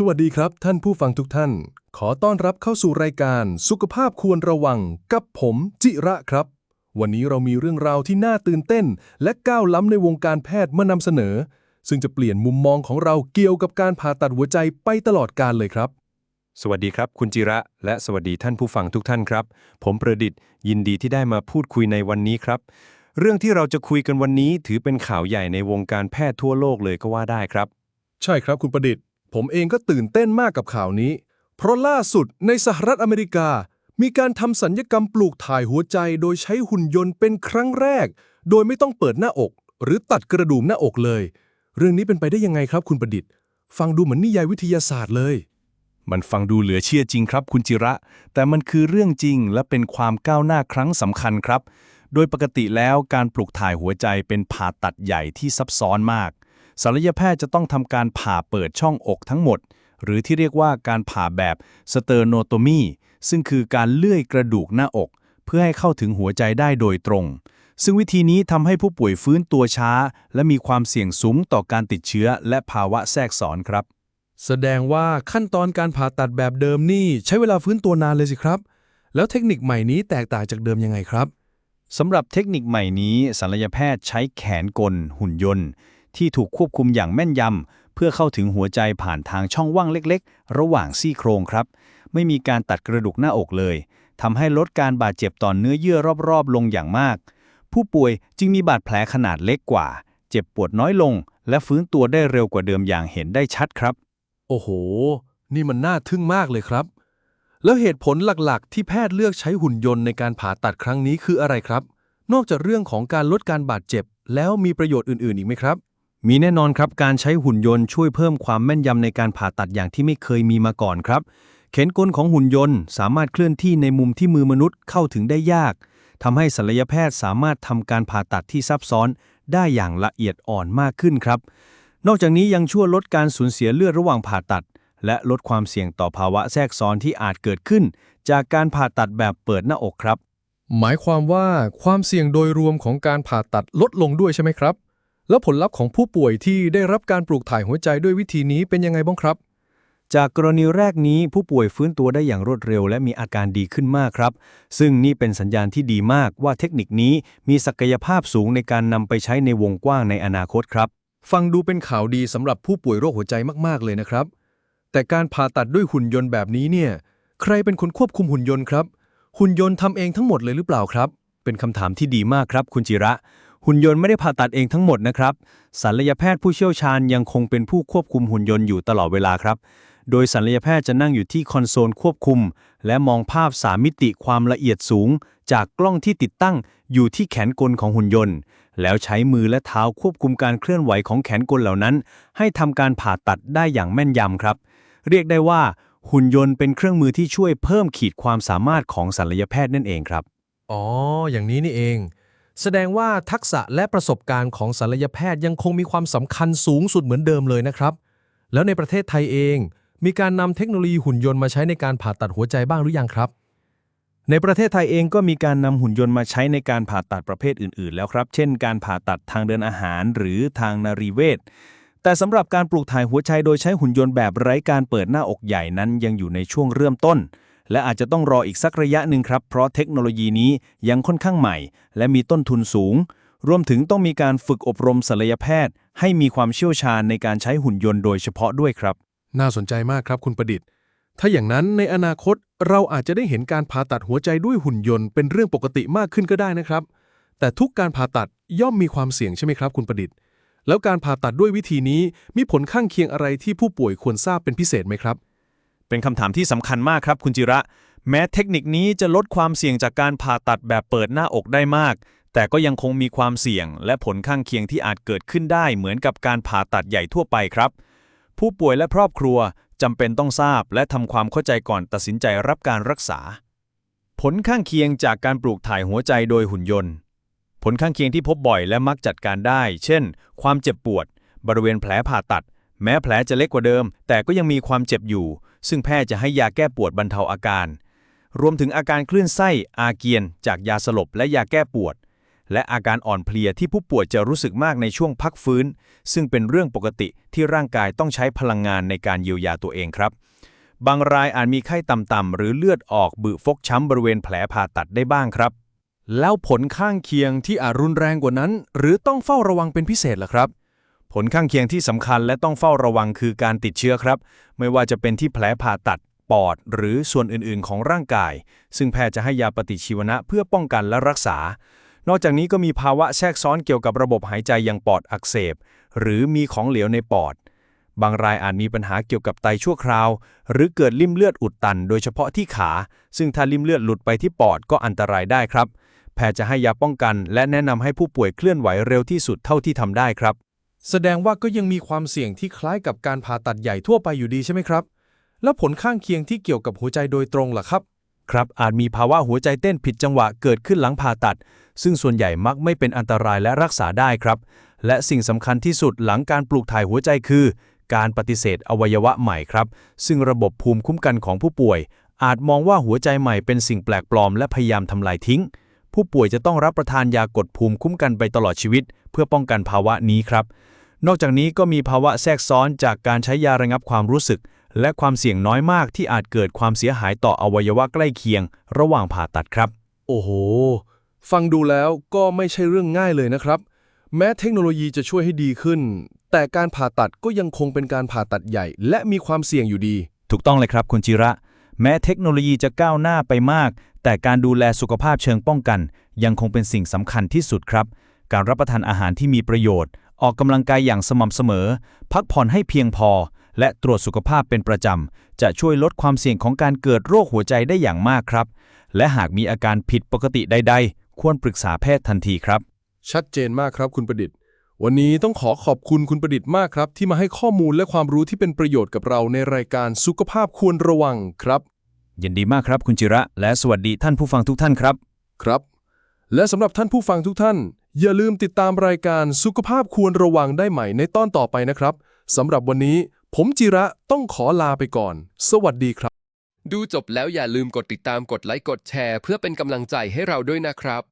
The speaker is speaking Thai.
สวัสดีครับท่านผู้ฟังทุกท่าน ขอต้อนรับเข้าสู่รายการสุขภาพควรระวังกับผมจิระครับ วันนี้เรามีเรื่องราวที่น่าตื่นเต้น และก้าวล้ำในวงการแพทย์มานำเสนอ ซึ่งจะเปลี่ยนมุมมองของเราเกี่ยวกับการผ่าตัดหัวใจไปตลอดกาลเลยครับ สวัสดีครับคุณจิระ และสวัสดีท่านผู้ฟังทุกท่านครับ ผมประดิษฐ์ยินดีที่ได้มาพูดคุยในวันนี้ครับ เรื่องที่เราจะคุยกันวันนี้ถือเป็นข่าวใหญ่ในวงการแพทย์ทั่วโลกเลยก็ว่าได้ครับ ใช่ครับคุณประดิษฐ์ ผมเองก็ตื่นเต้นมากกับข่าวนี้ เพราะล่าสุดในสหรัฐอเมริกา มีการทำสัญญกรรมปลูกถ่ายหัวใจโดยใช้หุ่นยนต์เป็นครั้งแรก โดยไม่ต้องเปิดหน้าอก หรือตัดกระดูกหน้าอกเลย เรื่องนี้เป็นไปได้ยังไงครับคุณประดิษฐ์ ฟังดูเหมือนนิยายวิทยาศาสตร์เลย มันฟังดูเหลือเชื่อจริงครับ คุณจิระ แต่มันคือเรื่องจริงและเป็นความก้าวหน้าครั้งสำคัญครับ โดยปกติแล้วการปลูกถ่ายหัวใจเป็นผ่าตัดใหญ่ที่ซับซ้อนมาก ศัลยแพทย์จะต้องทำการผ่าเปิดช่องอกทั้งหมด หรือที่เรียกว่าการผ่าแบบสเตอร์โนโตมีซึ่งคือการเลื่อยกระดูกหน้าอก เพื่อให้เข้าถึงหัวใจได้โดยตรง ซึ่งวิธีนี้ทำให้ผู้ป่วยฟื้นตัวช้า และมีความเสี่ยงสูงต่อการติดเชื้อและภาวะแทรกซ้อนครับ แสดงว่าขั้นตอนการผ่าตัดแบบเดิมนี่ ใช้เวลาฟื้นตัวนานเลยสิครับ แล้วเทคนิคใหม่นี้แตกต่างจากเดิมยังไงครับสำหรับเทคนิคใหม่นี้ศัลยแพทย์ใช้แขนกล หุ่นยนต์ ที่ถูกควบคุมอย่างแม่นยำ เพื่อเข้าถึงหัวใจผ่านทางช่องว่างเล็กๆ ระหว่างซี่โครงครับ ไม่มีการตัดกระดูกหน้าอกเลยทำให้ลดการบาดเจ็บต่อเนื้อเยื่อรอบๆ ลงอย่างมาก ผู้ป่วยจึงมีบาดแผลขนาดเล็กกว่า เจ็บปวดน้อยลง และฟื้นตัวได้เร็วกว่าเดิมอย่างเห็นได้ชัดครับ โอ้โห นี่มันน่าทึ่งมากเลยครับ แล้วเหตุผลหลักๆ ที่แพทย์เลือกใช้หุ่นยนต์ในการผ่าตัดครั้งนี้คืออะไรครับ นอกจากเรื่องของการลดการบาดเจ็บ แล้วมีประโยชน์อื่นๆ อีกไหมครับ มีแน่นอนครับการใช้หุ่นยนต์ช่วยเพิ่มความแม่นยำในการผ่าตัดอย่างที่ไม่เคยมีมาก่อนครับ เข็นกลของหุ่นยนต์สามารถเคลื่อนที่ในมุมที่มือมนุษย์เข้าถึงได้ยากทำให้ศัลยแพทย์สามารถทำการผ่าตัดที่ซับซ้อนได้อย่างละเอียดอ่อนมากขึ้นครับ นอกจากนี้ยังช่วยลดการสูญเสียเลือดระหว่างผ่าตัด และลดความเสี่ยงต่อภาวะแทรกซ้อนที่อาจเกิดขึ้น จากการผ่าตัดแบบเปิดหน้าอกครับ หมายความว่าความเสี่ยงโดยรวมของการผ่าตัดลดลงด้วยใช่ไหมครับ แล้วผลลัพธ์ของผู้ป่วยที่ได้รับการปลูกถ่ายหัวใจด้วยวิธีนี้เป็นยังไงบ้างครับ จากกรณีแรกนี้ผู้ป่วยฟื้นตัวได้อย่างรวดเร็ว และมีอาการดีขึ้นมากครับ ซึ่งนี่เป็นสัญญาณที่ดีมากว่าเทคนิคนี้มีศักยภาพสูงในการนำไปใช้ในวงกว้างในอนาคตครับ ฟังดูเป็นข่าวดีสำหรับผู้ป่วยโรคหัวใจมากๆเลยนะครับ แต่การผ่าตัดด้วยหุ่นยนต์แบบนี้เนี่ยใครเป็นคนควบคุมหุ่นยนต์ครับ หุ่นยนต์ทำเองทั้งหมดเลยหรือเปล่าครับ เป็นคำถามที่ดีมากครับ คุณจิระ หุ่นยนต์ไม่ได้ผ่าตัดเองทั้งหมดนะครับศัลยแพทย์ผู้เชี่ยวชาญยังคงเป็นผู้ควบคุมหุ่นยนต์อยู่ตลอดเวลาครับ โดยศัลยแพทย์จะนั่งอยู่ที่คอนโซลควบคุม และมองภาพสามมิติความละเอียดสูง จากกล้องที่ติดตั้งอยู่ที่แขนกลของหุ่นยนต์ แล้วใช้มือและเท้าควบคุมการเคลื่อนไหวของแขนกลเหล่านั้น ให้ทำการผ่าตัดได้อย่างแม่นยำครับ เรียกได้ว่า หุ่นยนต์เป็นเครื่องมือที่ช่วยเพิ่มขีดความสามารถของศัลยแพทย์นั่นเองครับ อ๋อ อย่างนี้นี่เอง แสดงว่าทักษะและประสบการณ์ของศัลยแพทย์ยังคงมีความสำคัญสูงสุดเหมือนเดิมเลยนะครับ แล้วในประเทศไทยเอง มีการนำเทคโนโลยีหุ่นยนต์มาใช้ในการผ่าตัดหัวใจบ้างหรือยังครับ ในประเทศไทยเองก็มีการนำหุ่นยนต์มาใช้ในการผ่าตัดประเภทอื่น ๆ แล้วครับ เช่น การผ่าตัดทางเดินอาหาร หรือทางนารีเวชแต่สำหรับการปลูกถ่ายหัวใจโดยใช้หุ่นยนต์แบบไร้การเปิดหน้าอกใหญ่นั้นยังอยู่ในช่วงเริ่มต้น และอาจจะต้องรออีกสักระยะหนึ่งครับ เพราะเทคโนโลยีนี้ยังค่อนข้างใหม่ และมีต้นทุนสูง รวมถึงต้องมีการฝึกอบรมศัลยแพทย์ ให้มีความเชี่ยวชาญในการใช้หุ่นยนต์โดยเฉพาะด้วยครับ น่าสนใจมากครับคุณประดิษฐ์ ถ้าอย่างนั้นในอนาคตเราอาจจะได้เห็นการผ่าตัดหัวใจด้วยหุ่นยนต์เป็นเรื่องปกติมากขึ้นก็ได้นะครับ แต่ทุกการผ่าตัดย่อมมีความเสี่ยงใช่ไหมครับ คุณประดิษฐ์ แล้วการผ่าตัดด้วยวิธีนี้มีผลข้างเคียงอะไรที่ผู้ป่วยควรทราบเป็นพิเศษไหมครับ เป็นคำถามที่สำคัญมากครับคุณจิระ แม้เทคนิคนี้จะลดความเสี่ยงจากการผ่าตัดแบบเปิดหน้าอกได้มาก แต่ก็ยังคงมีความเสี่ยง และผลข้างเคียงที่อาจเกิดขึ้นได้เหมือนกับการผ่าตัดใหญ่ทั่วไปครับ ผู้ป่วยและครอบครัวจำเป็นต้องทราบ และทำความเข้าใจก่อนตัดสินใจรับการรักษา ผลข้างเคียงจากการปลูกถ่ายหัวใจโดยหุ่นยนต์ ผลข้างเคียงที่พบบ่อยและมักจัดการได้ เช่น ความเจ็บปวด บริเวณแผลผ่าตัด แม้แผลจะเล็กกว่าเดิม แต่ก็ยังมีความเจ็บอยู่ ซึ่งแพทย์จะให้ยาแก้ปวดบรรเทาอาการ รวมถึงอาการคลื่นไส้ อาเกียน จากยาสลบและยาแก้ปวด และอาการอ่อนเพลียที่ผู้ป่วยจะรู้สึกมากในช่วงพักฟื้น ซึ่งเป็นเรื่องปกติที่ร่างกายต้องใช้พลังงานในการเยียวยาตัวเองครับ บางรายอาจมีไข้ต่ำๆหรือเลือดออกบึฟกช้ำบริเวณแผลผ่าตัดได้บ้างครับ แล้วผลข้างเคียงที่อาจรุนแรงกว่านั้น หรือต้องเฝ้าระวังเป็นพิเศษล่ะครับ ผลข้างเคียงที่สำคัญและต้องเฝ้าระวังคือการติดเชื้อครับ ไม่ว่าจะเป็นที่แผลผ่าตัด ปอด หรือส่วนอื่น ๆ ของร่างกาย ซึ่งแพทย์จะให้ยาปฏิชีวนะเพื่อป้องกันและรักษา นอกจากนี้ก็มีภาวะแทรกซ้อนเกี่ยวกับระบบหายใจอย่างปอดอักเสบ หรือมีของเหลวในปอด บางรายอาจมีปัญหาเกี่ยวกับไตชั่วคราว หรือเกิดลิ่มเลือดอุดตัน โดยเฉพาะที่ขา ซึ่งถ้าลิ่มเลือดหลุดไปที่ปอดก็อันตรายได้ครับ แพทย์จะให้ยาป้องกัน และแนะนำให้ผู้ป่วยเคลื่อนไหวเร็วที่สุดเท่าที่ทำได้ครับ แสดงว่าก็ยังมีความเสี่ยงที่คล้ายกับการผ่าตัดใหญ่ทั่วไปอยู่ดีใช่ไหมครับ แล้วผลข้างเคียงที่เกี่ยวกับหัวใจโดยตรงล่ะครับ ครับ อาจมีภาวะหัวใจเต้นผิดจังหวะเกิดขึ้นหลังผ่าตัด ซึ่งส่วนใหญ่มักไม่เป็นอันตรายและรักษาได้ครับ และสิ่งสำคัญที่สุดหลังการปลูกถ่ายหัวใจคือ การปฏิเสธอวัยวะใหม่ครับ ซึ่งระบบภูมิคุ้มกันของผู้ป่วย อาจมองว่าหัวใจใหม่เป็นสิ่งแปลกปลอมและพยายามทำลายทิ้งผู้ป่วยจะต้องรับประทานยากดภูมิคุ้มกันไปตลอดชีวิต เพื่อป้องกันภาวะนี้ครับ นอกจากนี้ก็มีภาวะแทรกซ้อนจากการใช้ยาระงับความรู้สึก และความเสี่ยงน้อยมากที่อาจเกิดความเสียหายต่ออวัยวะใกล้เคียง ระหว่างผ่าตัดครับ โอ้โห ฟังดูแล้วก็ไม่ใช่เรื่องง่ายเลยนะครับ แม้เทคโนโลยีจะช่วยให้ดีขึ้น แต่การผ่าตัดก็ยังคงเป็นการผ่าตัดใหญ่ และมีความเสี่ยงอยู่ดี ถูกต้องเลยครับคุณจิระ แม้เทคโนโลยีจะก้าวหน้าไปมาก แต่การดูแลสุขภาพเชิงป้องกัน ยังคงเป็นสิ่งสำคัญที่สุดครับ การรับประทานอาหารที่มีประโยชน์ ออกกำลังกายอย่างสม่ำเสมอ พักผ่อนให้เพียงพอ และตรวจสุขภาพเป็นประจำ จะช่วยลดความเสี่ยงของการเกิดโรคหัวใจได้อย่างมากครับ และหากมีอาการผิดปกติใด ๆ ควรปรึกษาแพทย์ทันทีครับ ชัดเจนมากครับคุณประดิษฐ์ วันนี้ต้องขอขอบคุณคุณประดิษฐ์มากครับ ที่มาให้ข้อมูลและความรู้ที่เป็นประโยชน์กับเราในรายการสุขภาพควรระวังครับ ยินดีมากครับคุณจิระ และสวัสดีท่านผู้ฟังทุกท่านครับ ครับ และสำหรับท่านผู้ฟังทุกท่าน อย่าลืมติดตามรายการสุขภาพควรระวังได้ใหม่ในตอนต่อไปนะครับสำหรับวันนี้ ผมจิระต้องขอลาไปก่อน สวัสดีครับ ดูจบแล้วอย่าลืมกดติดตามกดไลค์กดแชร์ เพื่อเป็นกำลังใจให้เราด้วยนะครับ